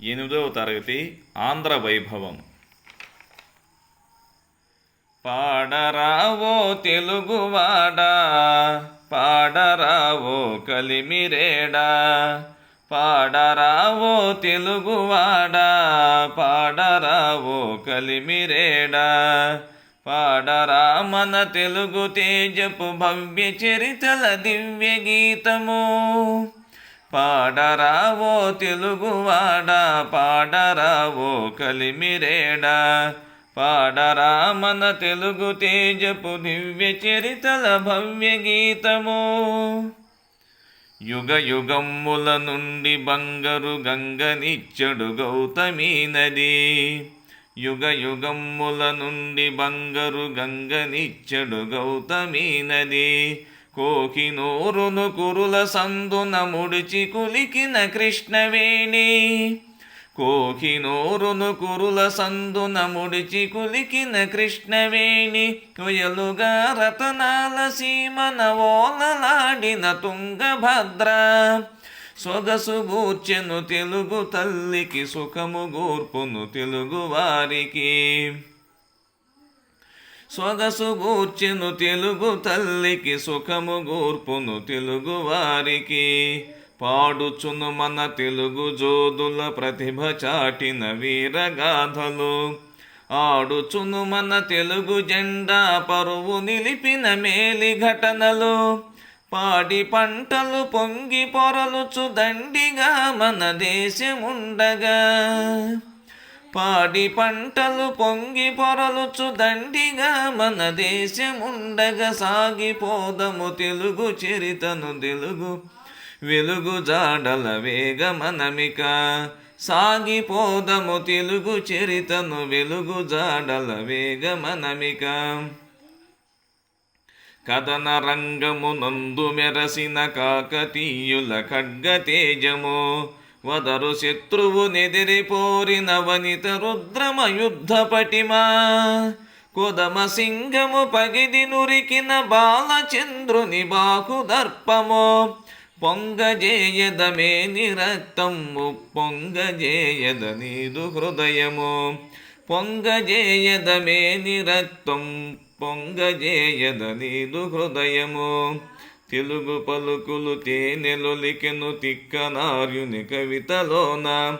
ఎనిమిదవ తరగతి ఆంధ్ర వైభవం. పాడరావో తెలుగువాడా పాడరావో కలిమిరేడా పాడరావో తెలుగువాడా పాడరావో కలిమిరేడా పాడరా మన తెలుగు తేజపు భవ్య చరితల దివ్య గీతము. పాడరావో తెలుగువాడా పాడరావో కలిమిరేడా. పాడరా మన తెలుగు తేజపు దివ్య చరితల భవ్య గీతము. యుగ యుగమ్ముల నుండి బంగరు గంగనిచ్చడు గౌతమీ నది. యుగ యుగమ్ముల నుండి బంగరు గంగనిచ్చడు గౌతమీ నది. కోకినూరును కురుల సందున ముడిచి కులికిన కృష్ణవేణి. కోకినూరును కురుల సందున ముడిచి కులికిన కృష్ణవేణి. కుయలుగా రతనాల సీమన ఓలలాడిన తుంగభద్ర. సొగసు గూర్చెను తెలుగు తల్లికి సుఖము గూర్పును తెలుగు వారికి. సొగసు గూర్చెను తెలుగు తల్లికి సుఖము గూర్పును తెలుగు వారికి. పాడుచును మన తెలుగు జోదుల ప్రతిభ చాటిన వీరగాథలు. ఆడుచును మన తెలుగు జెండా పరువు నిలిపిన మేలి ఘటనలు. పాడి పంటలు పొంగి పొరలుచు దండిగా మన దేశముండగా. పాడి పంటలు పొంగి పొరలుచు దండిగా మన దేశముండగా సాగిపోదము తెలుగు చరితను తెలుగు వెలుగు జాడల వేగమనమిక సాగిపోదము తెలుగు చరితను వెలుగు జాడల వేగమనమిక. కథన రంగము నందు మెరసిన కాకతీయుల ఖడ్గ తేజము వదరు శత్రువు నెదిరిపోరిన వనిత రుద్రమ యుద్ధ పటిమా. కొదమ సింగము పగిది నురికిన బాలచంద్రుని బాహుదర్పమో. పొంగజేయదమే నిరక్తము పొంగజేయద నీదు హృదయము. పొంగజేయదమే నిరక్తం పొంగజేయద నీదు హృదయము. తెలుగు పలుకులు తేనెలొలికెను తిక్కనార్యుని కవితలోన.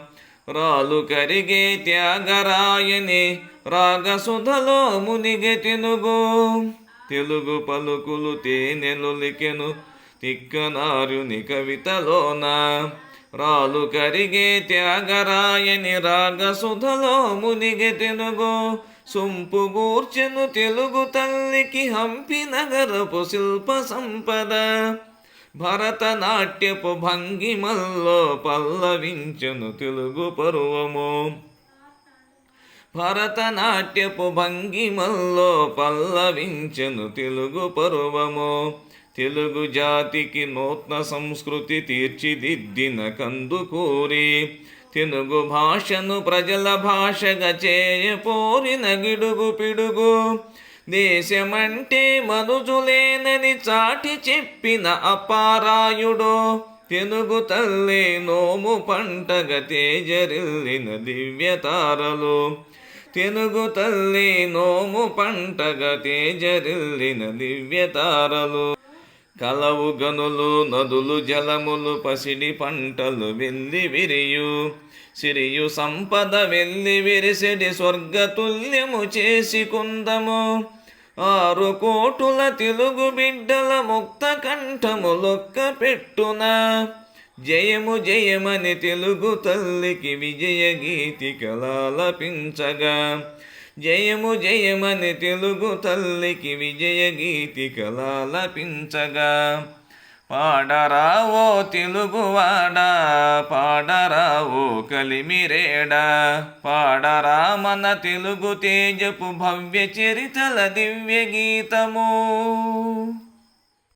రాలు కరిగే త్యాగరాయని రాగసుధలో మునిగె తెనుగు తెలుగు పలుకులు తేనెలొలికెను తిక్కనార్యుని కవితలోన. రాలు కరిగే త్యాగరాయని రాగసుధలో మునిగె తెలుగు సొంపు గూర్చెను తెలుగు తల్లికి హంపి నగరపు శిల్ప సంపద. భరతనాట్యపు భంగిమల్లో పల్లవించెను తెలుగు పర్వము. భరతనాట్యపు భంగిమల్లో పల్లవించెను తెలుగు పర్వము. తెలుగు జాతికి నూతన సంస్కృతి తీర్చిదిద్దిన కందుకూరి తెలుగు భాషను ప్రజల భాషగా చేయపోరిన గిడుగు పిడుగు. దేశమంటే మనుజులేనని చాటి చెప్పిన అపారాయుడు. తెలుగు తల్లి నోము పంటగ తేజరిల్లిన దివ్యతారలు తెలుగు తల్లి నోము పంటగ తేజరిల్లిన దివ్యతారలు కలవు గనులు నదులు జలములు పసిడి పంటలు వెళ్ళి విరియు. సిరియు సంపద వెళ్ళి విరిసిడి స్వర్గతుల్యము చేసుకుందము ఆరు కోటుల తెలుగు బిడ్డల ముక్త కంఠములొక్క పెట్టున. జయము జయమని తెలుగు తల్లికి విజయ గీతి కలాలపించగా జయము జయమని తెలుగు తల్లికి విజయ గీతి కలాలపించగా. పాడరావో తెలుగువాడా పాడరావో కలిమిరేడా. పాడరా మన తెలుగు తేజపు భవ్య చరితల దివ్య గీతము.